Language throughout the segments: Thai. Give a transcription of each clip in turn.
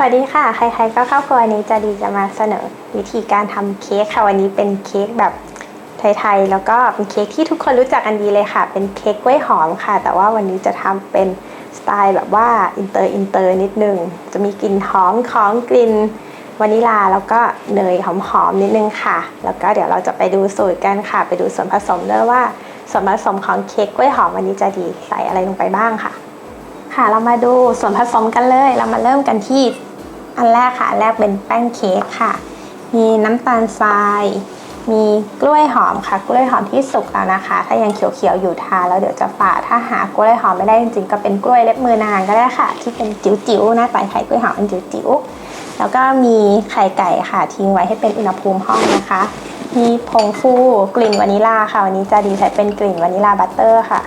สวัสดีค่ะ ใครๆก็เข้าครัววันนี้จะดีจะมาเสนอวิธีการทำเค้กค่ะวันนี้เป็นเค้กแบบไทยๆแล้วก็เป็นเค้กที่ทุกคนรู้จักกันดีเลยค่ะ เป็นเค้กกล้วยหอมค่ะ แต่ว่าวันนี้จะทำเป็นสไตล์แบบว่าอินเตอร์อินเตอร์นิดนึง จะมีกลิ่นหอมของกลิ่นวานิลาแล้วก็เนยหอมๆนิดนึงค่ะ แล้วก็เดี๋ยวเราจะไปดูสูตรกันค่ะ ไปดูส่วนผสมด้วยว่าส่วนผสมของเค้กกล้วยหอมวันนี้จะดีใส่อะไรลงไปบ้างค่ะ ค่ะเรามาดูส่วนผสมกันเลย เรามาเริ่มกันที่ อันแรกค่ะ อันแรกเป็นแป้งเค้กค่ะ มีน้ำตาลทราย มีกล้วยหอมค่ะ กล้วยหอมที่สุกแล้วนะคะ ถ้ายังเขียวๆอยู่ทานแล้วเดี๋ยวจะฝาดถ้าหากล้วยหอมไม่ได้จริงๆก็เป็นกล้วยเล็บมือนางก็ได้ค่ะ ที่เป็นจิ๋วๆหน้าตาไข่กล้วยหอมเป็นจิ๋วๆแล้วก็มีไข่ไก่ค่ะทิ้งไว้ให้เป็นอุณหภูมิห้องนะคะ มีผงฟูกลิ่นวานิลาค่ะ วันนี้จะดีใช้เป็นกลิ่นวานิลาบัตเตอร์ค่ะ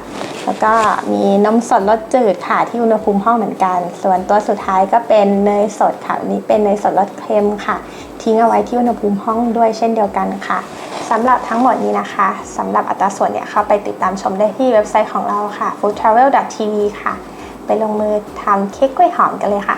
แล้วก็มีนมสดรสจืดค่ะที่อุณหภูมิห้องเหมือนกัน ส่วนตัวสุดท้ายก็เป็นเนยสดค่ะอันนี้เป็นเนยสดรสเค็มค่ะ ทิ้งเอาไว้ที่อุณหภูมิห้องด้วยเช่นเดียวกันค่ะสำหรับทั้งหมดนี้นะคะสำหรับอัตราส่วนเนี่ยเข้าไปติดตามชมได้ที่เว็บไซต์ของเราค่ะ foodtravel.tv ค่ะ ไปลงมือทำเค้กกล้วยหอมกันเลยค่ะ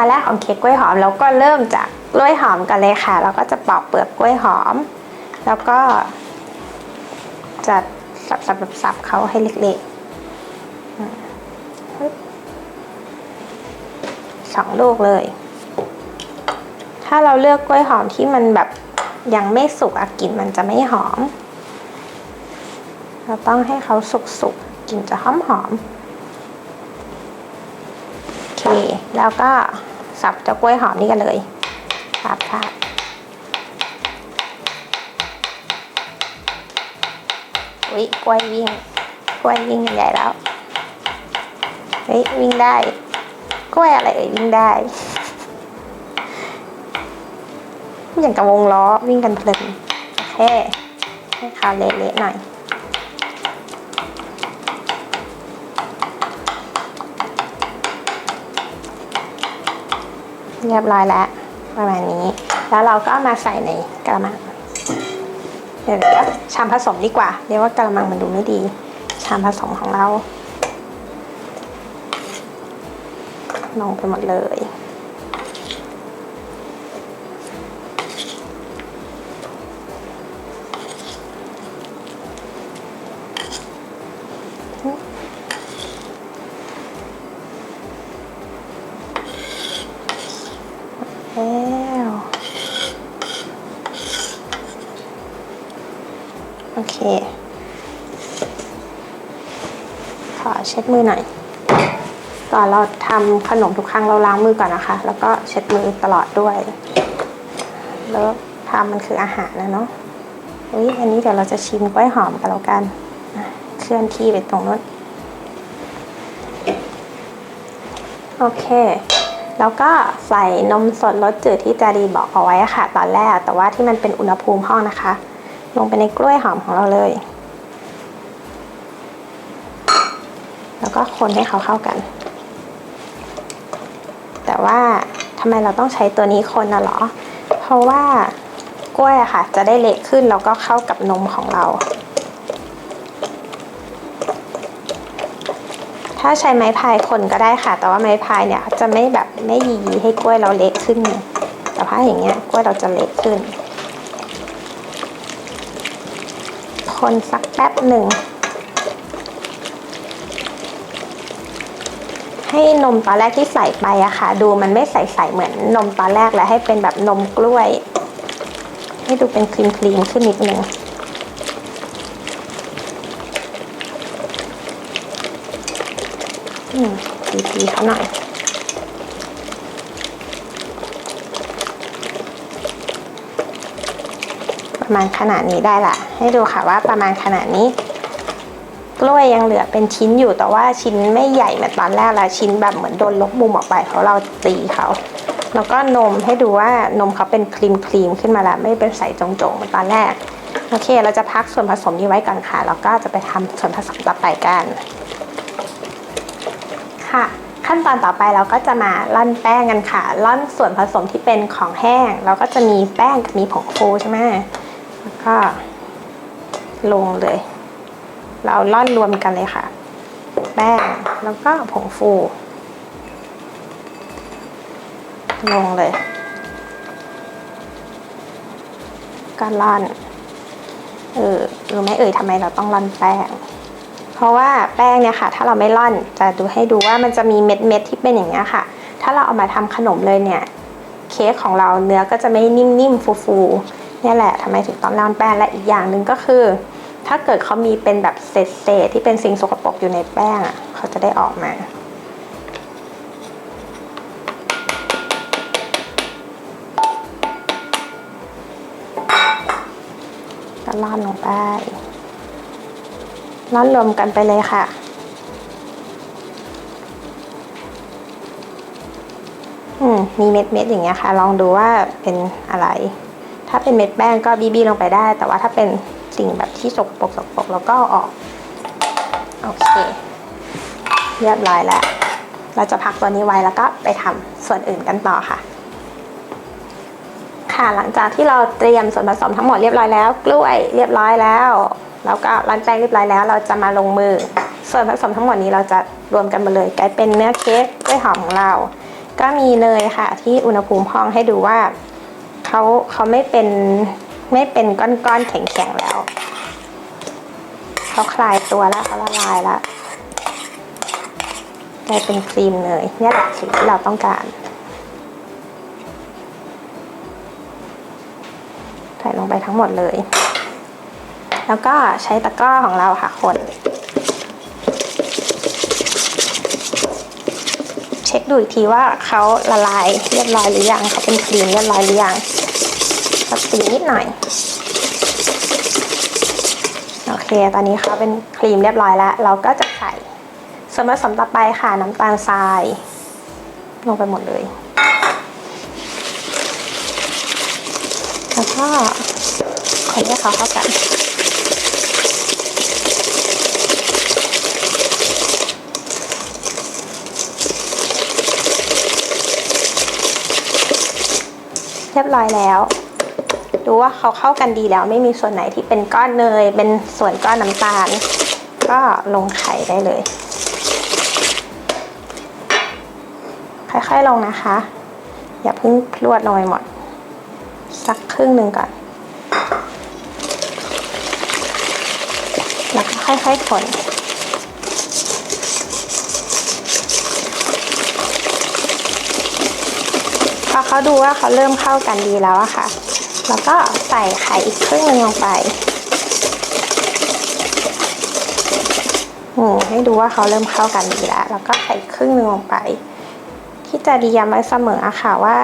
ตอนแรกของเค้กกล้วยหอมเราก็เริ่มจากกล้วยหอมกันเลยค่ะเราก็จะปอกเปลือกกล้วยหอม แล้วก็จะสับสับสับสับเขาให้เล็กๆสองลูกเลย ถ้าเราเลือกกล้วยหอมที่มันแบบยังไม่สุกอกลิ่นมันจะไม่หอม เราต้องให้เขาสุกๆกลิ่นจะหอมหอมๆโอเค แล้วก็ สับเจ้ากล้วยหอมนี่กันเลยสับค่ะอุ้ยกล้วยวิ่งกล้วยวิ่งใหญ่แล้วเฮ้ยวิ่งได้ กล้วยอะไรเอ่ยวิ่งได้อย่างกับวงล้อวิ่งกันเพลินโอเคให้เขาเละๆหน่อย เรียบร้อยแล้วประมาณนี้ แล้วเราก็เอามาใส่ในกระมังเดี๋ยวเดี๋ยวชามผสมดีกว่า เรียกว่ากระมังมันดูไม่ดี ชามผสมของเรา ลงไปหมดเลย แล้วโอเค ขอเช็ดมือหน่อยก่อนเราทำขนมทุกครั้งเราล้างมือก่อนนะคะ แล้วก็เช็ดมือตลอดด้วย แล้วทำมันคืออาหารนะเนาะอุ้ยอันนี้เดี๋ยวเราจะชิมกล้วยหอมกันแล้วกันเคลื่อนที่ไปตรงนู้นโอเค แล้วก็ใส่นมสดรสจืดที่จารีบอกเอาไว้ค่ะ ตอนแรกแต่ว่าที่มันเป็นอุณหภูมิห้องนะคะ ลงไปในกล้วยหอมของเราเลย แล้ว ก็คนให้เขาเข้ากัน แต่ว่าทำไมเราต้องใช้ตัวนี้คนน่ะหรอ เพราะว่ากล้วยอะค่ะ จะได้เละขึ้นแล้วก็เข้ากับนมของเรา ถ้าใช้ไม้พายคนก็ได้ค่ะ แต่ว่าไม้พายเนี่ยจะไม่แบบไม่ยียีให้กล้วยเราเละขึ้น แต่ถ้าอย่างเงี้ยกล้วยเราจะเละขึ้น คนสักแป๊บหนึ่ง ให้นมตอนแรกที่ใส่ไปอะค่ะ ดูมันไม่ใสๆเหมือนนมตอนแรกแล้วให้เป็นแบบนมกล้วย ให้ดูเป็นครีมครีมๆขึ้นนิดนึงอืมทีๆเขาหน่อยประมาณขนาดนี้ได้ละให้ดูค่ะว่าประมาณขนาดนี้ กล้วยยังเหลือเป็นชิ้นอยู่แต่ว่าชิ้นไม่ใหญ่เหมือนตอนแรกละชิ้นแบบเหมือนโดนลบมุมออกไปเพราะเราตีเขาแล้วก็นมให้ดูว่านมเขาเป็นครีมครีมขึ้นมาแล้วไม่เป็นใสจงๆเหมือนตอนแรกโอเค เราจะพักส่วนผสมนี้ไว้ก่อนค่ะแล้วก็จะไปทำส่วนผสมต่อไปกัน ค่ะ ขั้นตอนต่อไปเราก็จะมาร่อนแป้งกันค่ะร่อนส่วนผสมที่เป็นของแห้ง เราก็จะมีแป้งกับมีผงฟูใช่ไหมแล้วก็ลงเลย เราล่อนรวมกันเลยค่ะ แป้งแล้วก็ผงฟู ลงเลยก็ล่อนเออรู้ไหมเอ่ยทำไมเราต้องล่อนแป้ง เพราะว่าแป้งเนี่ยค่ะ ถ้าเราไม่ล่อนจะดูให้ดูว่ามันจะมีเม็ดเม็ดที่เป็นอย่างเงี้ยค่ะ ถ้าเราเอามาทำขนมเลยเนี่ย เค้กของเราเนื้อก็จะไม่นิ่มๆฟูๆเนี่ยแหละทำไมถึงต้องล่อนแป้งและอีกอย่างหนึ่งก็คือ ถ้าเกิดเขามีเป็นแบบเศษๆที่เป็นสิ่งสกปรกอยู่ในแป้งอะเขาจะได้ออกมาก็ล่อนลงไปล่อนรวมกันไปเลยค่ะอืมมีเม็ดเม็ดอย่างเงี้ยค่ะ ลองดูว่าเป็นอะไร ถ้าเป็นเม็ดแป้งก็บีบีลงไปได้ แต่ว่าถ้าเป็น สิ่งแบบที่สกปรกสกปรกแล้วก็ออกโอเคเรียบร้อยแล้ว เราจะพักตัวนี้ไว้แล้วก็ไปทำส่วนอื่นกันต่อค่ะ ค่ะหลังจากที่เราเตรียมส่วนผสมทั้งหมดเรียบร้อยแล้วกล้วยเรียบร้อยแล้วแล้วก็ร้านแป้งเรียบร้อยแล้ว เราจะมาลงมือ ส่วนผสมทั้งหมดนี้เราจะรวมกันมาเลย กลายเป็นเนื้อเค้กกล้วยหอมของเรา ก็มีเนยค่ะ ที่อุณหภูมิห้องให้ดูว่าเขาเขาไม่เป็น ไม่เป็นก้อนๆแข็งๆแล้ว เขาคลายตัวแล้วเขาละลายแล้วกลายเป็นครีมเนยนี่แหละสิ่งที่เราต้องการ ใส่ลงไปทั้งหมดเลย แล้วก็ใช้ตะกร้อของเราค่ะคนเช็คดูอีกทีว่าเขาละลายเรียบร้อยหรือยังเขาเป็นครีมเรียบร้อยหรือยัง ตีนิดหน่อย โอเค ตอนนี้เขาเป็นครีมเรียบร้อยแล้ว เราก็จะใส่ส่วนผสมต่อไปค่ะน้ำตาลทราย ลงไปหมดเลย แล้วก็คนให้เขาเข้ากันเรียบร้อยแล้ว ดูว่าเขาเข้ากันดีแล้วไม่มีส่วนไหนที่เป็นก้อนเนย เป็นส่วนก้อนน้ำตาล ก็ลงไข่ได้เลย ค่อยๆลงนะคะ อย่าเพิ่งพรวดลงไปหมด สักครึ่งหนึ่งก่อน แล้วก็ค่อยๆคนพอเขาดูว่าเขาเริ่มเข้ากันดีแล้วอะค่ะ แล้วก็ใส่ไข่อีกครึ่งหนึงลงไปอืให้ดูว่าเขาเริ่มเข้ากันดีแล้ว แล้วก็ใส่ครึ่งหนึงลงไป ที่จะดีย้ำไว้เสมออะค่ะว่า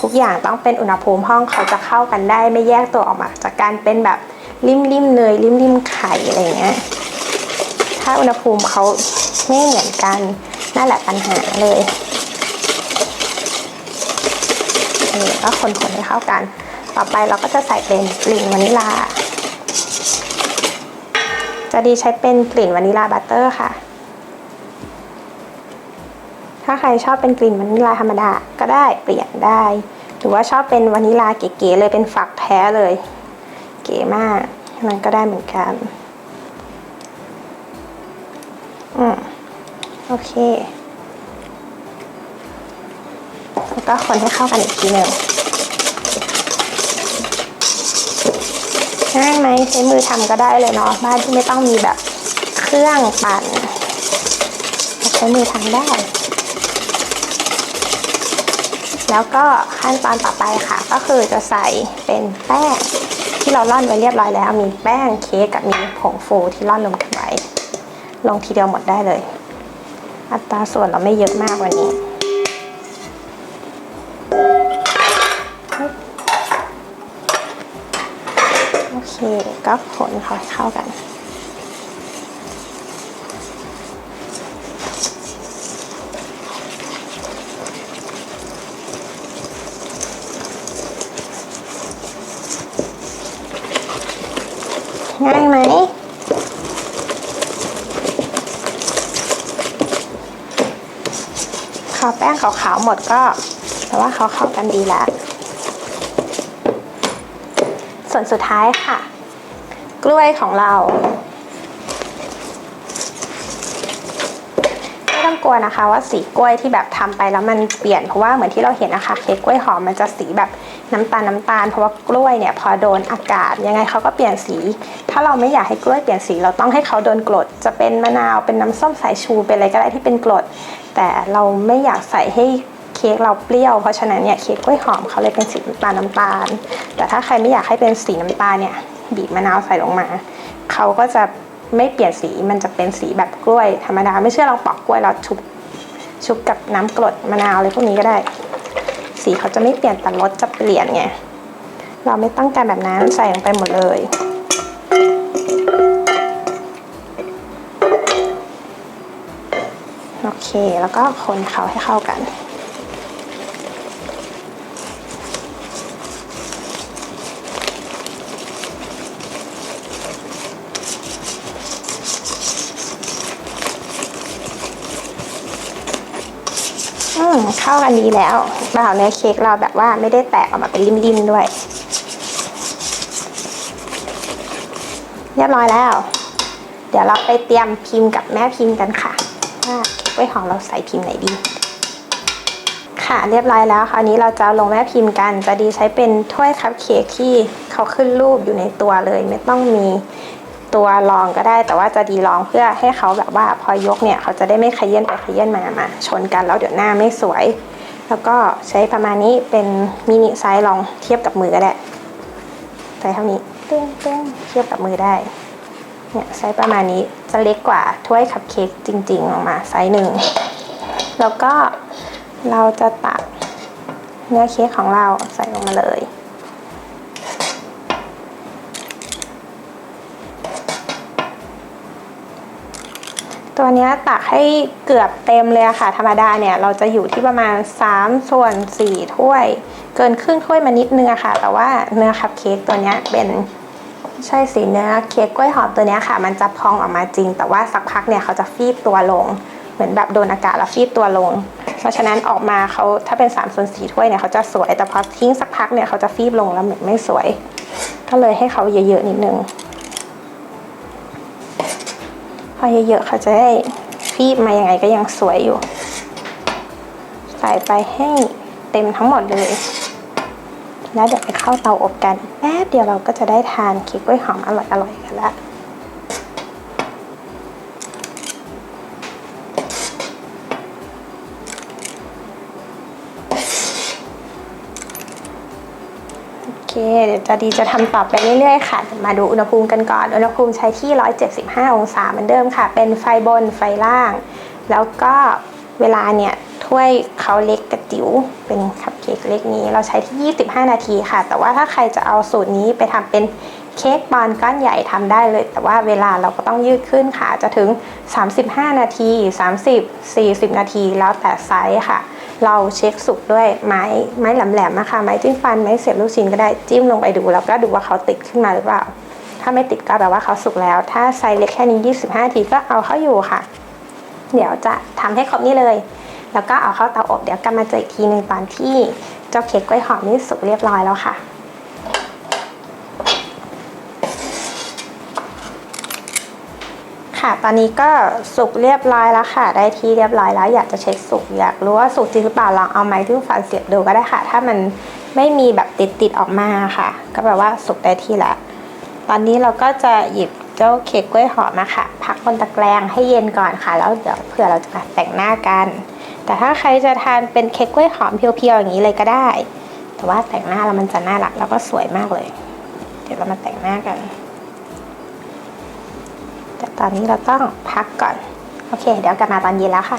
ทุกอย่างต้องเป็นอุณหภูมิห้องเขาจะเข้ากันได้ไม่แยกตัวออกมาจากการเป็นแบบริมริมเนยริมริมไข่อะไรเงี้ย ถ้าอุณหภูมิเขาไม่เหมือนกันนั่นแหละปัญหาเลยเออก็คนๆให้เข้ากัน ต่อไปเราก็จะใส่เป็นกลิ่นวานิลา จะดีใช้เป็นกลิ่นวานิลาบัตเตอร์ค่ะ ถ้าใครชอบเป็นกลิ่นวานิลาธรรมดาก็ได้เปลี่ยนได้ หรือว่าชอบเป็นวานิลาเก๋ๆเลยเป็นฝักแท้เลย เก๋มากนั้นก็ได้เหมือนกันอืมโอเค แล้วก็คนให้เข้ากันอีกทีหนึ่ง ง่ายไหมใช้มือทำก็ได้เลยเนาะบ้านที่ไม่ต้องมีแบบเครื่องปั่นใช้มือทำได้ แล้วก็ขั้นตอนต่อไปค่ะ ก็คือจะใส่เป็นแป้งที่เราร่อนไว้เรียบร้อยแล้ว มีแป้งเค้กกับมีผงฟูที่ร่อนรวมกันไว้ ลงทีเดียวหมดได้เลย อัตราส่วนเราไม่เยอะมากวันนี้ อเค ก็คนเขาเข้ากัน ง่ายไหมขาวแป้งขาวๆหมดก็ แต่ว่าเขาเข้ากันดีแล้ว ส่วนสุดท้ายค่ะ กล้วยของเราไม่ต้องกลัวนะคะ ว่าสีกล้วยที่แบบทำไปแล้วมันเปลี่ยนเพราะว่าเหมือนที่เราเห็นนะคะเค้กกล้วยหอมมันจะสีแบบน้ำตาลน้ำตาลเพราะว่ากล้วยเนี่ยพอโดนอากาศยังไงเขาก็เปลี่ยนสี ถ้าเราไม่อยากให้กล้วยเปลี่ยนสีเราต้องให้เขาโดนกรดจะเป็นมะนาวเป็นน้ำส้มสายชูเป็นอะไรก็ได้ที่เป็นกรดแต่เราไม่อยากใส่ให้ เค้กเราเปรี้ยวเพราะฉะนั้นเนี่ยเค้กกล้วยหอมเขาเลยเป็นสีน้ำตาลน้ำตาล แต่ถ้าใครไม่อยากให้เป็นสีน้ำตาลเนี่ยบีบมะนาวใส่ลงมาเขาก็จะไม่เปลี่ยนสีมันจะเป็นสีแบบกล้วย ธรรมดาไม่เชื่อลองปอกกล้วยแล้วชุบชุบกับน้ำกรดมะนาวอะไรพวกนี้ก็ได้ สีเขาจะไม่เปลี่ยนแต่รสจะเปลี่ยนไงเราไม่ต้องการแบบนั้นใส่ลงไปหมดเลยโอเค แล้วก็คนเขาให้เข้ากัน อืม เข้ากันดีแล้วเปล่าเนื้อเค้กเราแบบว่าไม่ได้แตกออกมาเป็นริมๆด้วย เรียบร้อยแล้ว เดี๋ยวเราไปเตรียมพิมพ์กับแม่พิมพ์กันค่ะว่าเค้วยหอมเราใส่พิมพ์ไหนดี ค่ะเรียบร้อยแล้วคราวนี้เราจะลงแม่พิมพ์กันจะดีใช้เป็นถ้วยคัพเค้กที่เขาขึ้นรูปอยู่ในตัวเลย ไม่ต้องมี ตัวรองก็ได้ แต่ว่าจะดีรองเพื่อให้เขาแบบว่าพอยกเนี่ยเขาจะได้ไม่ขยื่นไปขยื่นมามา ชนกันแล้วเดี๋ยวหน้าไม่สวย แล้วก็ใช้ประมาณนี้เป็นมินิไซส์ลองเทียบกับมือก็ได้ใส่เท่านี้เต้งเต้งเทียบกับมือได้เนี่ยไซส์ประมาณนี้จะเล็กกว่าถ้วยคัพเค้กจริง ๆ ออกมาไซส์หนึ่งแล้วก็เราจะตักเนื้อเค้กของเราใส่ลงมาเลย ตัวนี้ตักให้เกือบเต็มเลยค่ะ ธรรมดาเนี่ยเราจะอยู่ที่ประมาณ 3 ส่วน 4 ถ้วย เกินครึ่งถ้วยมานิดนึงอะค่ะ แต่ว่าเนื้อคัพเค้กตัวนี้เป็นใช่สีเนื้อเค้กกล้วยหอมตัวนี้ค่ะ มันจะพองออกมาจริง แต่ว่าสักพักเนี่ยเขาจะฟีบตัวลง เหมือนแบบโดนอากาศแล้วฟีบตัวลง เพราะฉะนั้นออกมาเขาถ้าเป็น3ส่วน4ถ้วยเนี่ยเขาจะสวยแต่พอทิ้งสักพักเนี่ยเขาจะฟีบลงแล้วเหมือนไม่สวย ก็เลยให้เขาเยอะๆนิดนึง พอเยอะๆเขาจะได้ฟีบมายังไงก็ยังสวยอยู่ ใส่ไปให้เต็มทั้งหมดเลย แล้วเดี๋ยวไปเข้าเตาอบกัน แป๊บเดียวเราก็จะได้ทานเค้กกล้วยหอมอร่อยๆกันแล้ว เคเดี๋ยวจะดีจะทำต่อไปเรื่อยๆค่ะ มาดูอุณหภูมิกันก่อน อุณหภูมิใช้ที่ 175 องศาเหมือนเดิมค่ะ เป็นไฟบนไฟล่าง แล้วก็เวลาเนี่ยถ้วยเขาเล็กกระจิ๋วเป็นคัพเค้กเล็กนี้ เราใช้ที่ 25 นาทีค่ะ แต่ว่าถ้าใครจะเอาสูตรนี้ไปทำเป็นเค้กบอลก้อนใหญ่ทำได้เลย แต่ว่าเวลาเราก็ต้องยืดขึ้นค่ะ จะถึง 35 นาที 30 40 นาที แล้วแต่ไซส์ค่ะ เราเช็คสุกด้วยไม้ไม้แหลมๆนะคะไม้จิ้มฟันไม้เสียบลูกชิ้นก็ได้จิ้มลงไปดู แล้วก็ดูว่าเขาติดขึ้นมาหรือเปล่า ถ้าไม่ติดก็แปลว่าเขาสุกแล้ว ถ้าไซส์เล็กแค่นี้ 25นาทีก็เอาเข้าอยู่ค่ะ เดี๋ยวจะทำให้ครบนี่เลย แล้วก็เอาเข้าเตาอบเดี๋ยวกลับมาเจออีกทีหนึ่งตอนที่เจ้าเค้กกล้วยหอมนี่สุกเรียบร้อยแล้วค่ะ ค่ะ ตอนนี้ก็สุกเรียบร้อยแล้วค่ะ ได้ที่เรียบร้อยแล้ว อยากจะเช็คสุกอยากรู้ว่าสุกจริงหรือเปล่าลองเอาไม้ที่ฟันเสียบดูก็ได้ค่ะ ถ้ามันไม่มีแบบติดติดออกมาค่ะ ก็แปลว่าสุกได้ที่ละตอนนี้เราก็จะหยิบเจ้าเค้กกล้วยหอมมาค่ะพักบนตะแกรงให้เย็นก่อนค่ะ แล้วเดี๋ยวเผื่อเราจะมาแต่งหน้ากัน แต่ถ้าใครจะทานเป็นเค้กกล้วยหอมเพียวๆอย่างนี้เลยก็ได้ แต่ว่าแต่งหน้าแล้วมันจะน่ารักแล้วก็สวยมากเลย เดี๋ยวเรามาแต่งหน้ากัน ตอนนี้เราต้องพักก่อน โอเค เดี๋ยวกลับมาตอนเย็นแล้วค่ะ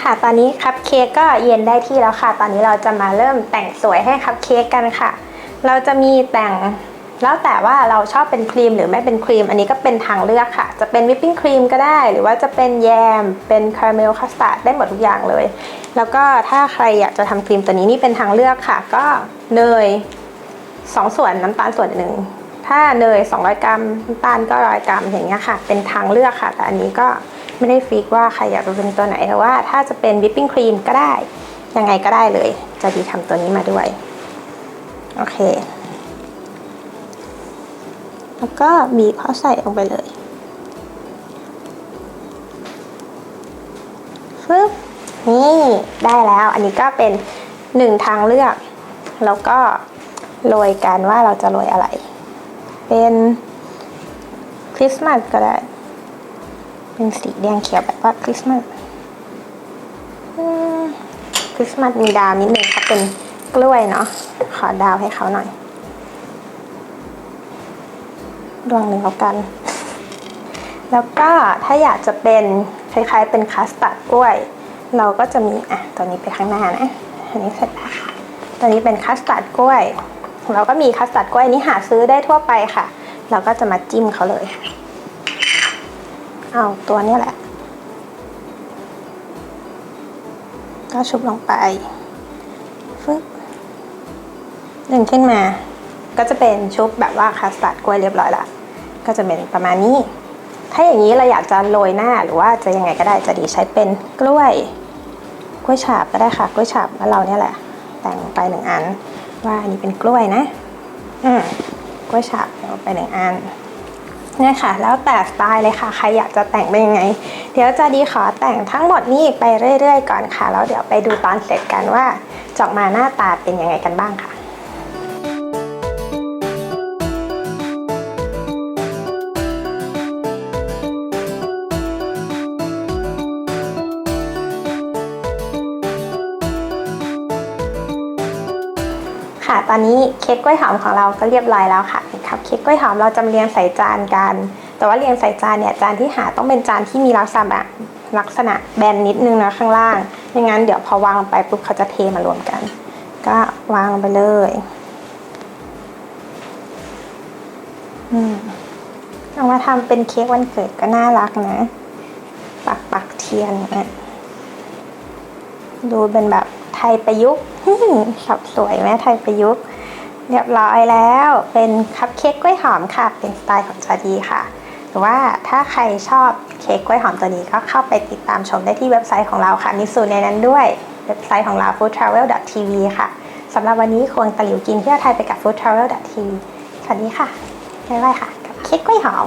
ค่ะตอนนี้คัพเค้กก็เย็นได้ที่แล้วค่ะ ตอนนี้เราจะมาเริ่มแต่งสวยให้คัพเค้กกันค่ะ เราจะมีแต่งแล้วแต่ว่าเราชอบเป็นครีมหรือไม่เป็นครีม อันนี้ก็เป็นทางเลือกค่ะ จะเป็นวิปปิ้งครีมก็ได้ หรือว่าจะเป็นแยม เป็นคาราเมลคัสตาร์ดได้หมดทุกอย่างเลย แล้วก็ถ้าใครอยากจะทำครีมตัวนี้นี่เป็นทางเลือกค่ะ ก็เนยสองส่วนน้ำตาลส่วนหนึ่ง ถ้าเนย 200 กรัมน้ำตาลก็ร้อยกรัมอย่างเงี้ยค่ะ เป็นทางเลือกค่ะ แต่อันนี้ก็ไม่ได้ฟิกว่าใครอยากจะเป็นตัวไหนแต่ว่าถ้าจะเป็นวิปปิ้งครีมก็ได้ ยังไงก็ได้เลย จะดีทำตัวนี้มาด้วย โอเค แล้วก็บีบเขาใส่ลงไปเลยฟึบนี่ได้แล้ว อันนี้ก็เป็นหนึ่งทางเลือก แล้วก็โรยกันว่าเราจะโรยอะไร เป็นคริสต์มาสก็ได้ เป็นสีแดงเขียวแบบว่าคริสต์มาสคริสต์มาสมีดาวนิดนึงเขาเป็นกล้วยเนาะขอดาวให้เขาหน่อยดวงหนึ่งแล้วกัน แล้วก็ถ้าอยากจะเป็นคล้ายๆเป็นคัสตาร์ดกล้วย เราก็จะมีอะตัวนี้ไปข้างหน้านะอันนี้เสร็จแล้วตัวนี้เป็นคัสตาร์ดกล้วย เราก็มีคัสตาร์ดกล้วยนี้หาซื้อได้ทั่วไปค่ะ เราก็จะมาจิ้มเขาเลยเอาตัวนี้แหละ ก็ชุบลงไปฟึบดึงขึ้นมา ก็จะเป็นชุบแบบว่าคัสตาร์ดกล้วยเรียบร้อยละก็จะเป็นประมาณนี้ ถ้าอย่างนี้เราอยากจะโรยหน้าหรือว่าจะยังไงก็ได้จะดีใช้เป็นกล้วย กล้วยฉาบก็ได้ค่ะ กล้วยฉาบแล้วเราเนี่ยแหละ แต่งไปหนึ่งอัน ว่าอันนี้เป็นกล้วยนะอืมกล้วยฉาบเอาไปหนึ่งอันเนี่ยค่ะ แล้วแต่สไตล์เลยค่ะ ใครอยากจะแต่งเป็นยังไง เดี๋ยวจะดีขอแต่งทั้งหมดนี้ไปเรื่อยๆก่อนค่ะ แล้วเดี๋ยวไปดูตอนเสร็จกันว่าจอกมาหน้าตาเป็นยังไงกันบ้างค่ะ อนนี้เค้กกล้วยหอมของเราก็เรียบร้อยแล้วค่ะนี่ครับเค้กกล้วยหอมเราจำเรียงใส่จานกัน แต่ว่าเรียงใส่จานเนี่ยจานที่หาต้องเป็นจานที่มีลักษณะลักษณะแบนนิดนึงนะข้างล่างไม่งั้นเดี๋ยวพอวางลงไปปุ๊บเขาจะเทมารวมกัน ก็วางลงไปเลยอืมเอามาทำเป็นเค้กวันเกิดก็น่ารักนะ ปักปักเทียนเนี่ยดูเป็นแบบไทยประยุกต์ สับสวยไหมไทยประยุกต์ เรียบร้อยแล้ว เป็นคัพเค้กกล้วยหอมค่ะ เป็นสไตล์ของจาดีค่ะหรือว่าถ้าใครชอบเค้กกล้วยหอมตัวนี้ก็เข้าไปติดตามชมได้ที่เว็บไซต์ของเราค่ะ มีสูตรในนั้นด้วย เว็บไซต์ของเรา foodtravel.tv ค่ะสำหรับวันนี้ควงตะหลิวกินเที่ยวไทยไปกับ foodtravel.tv สวัสดีค่ะบ๊ายบายค่ะ กับเค้กกล้วยหอม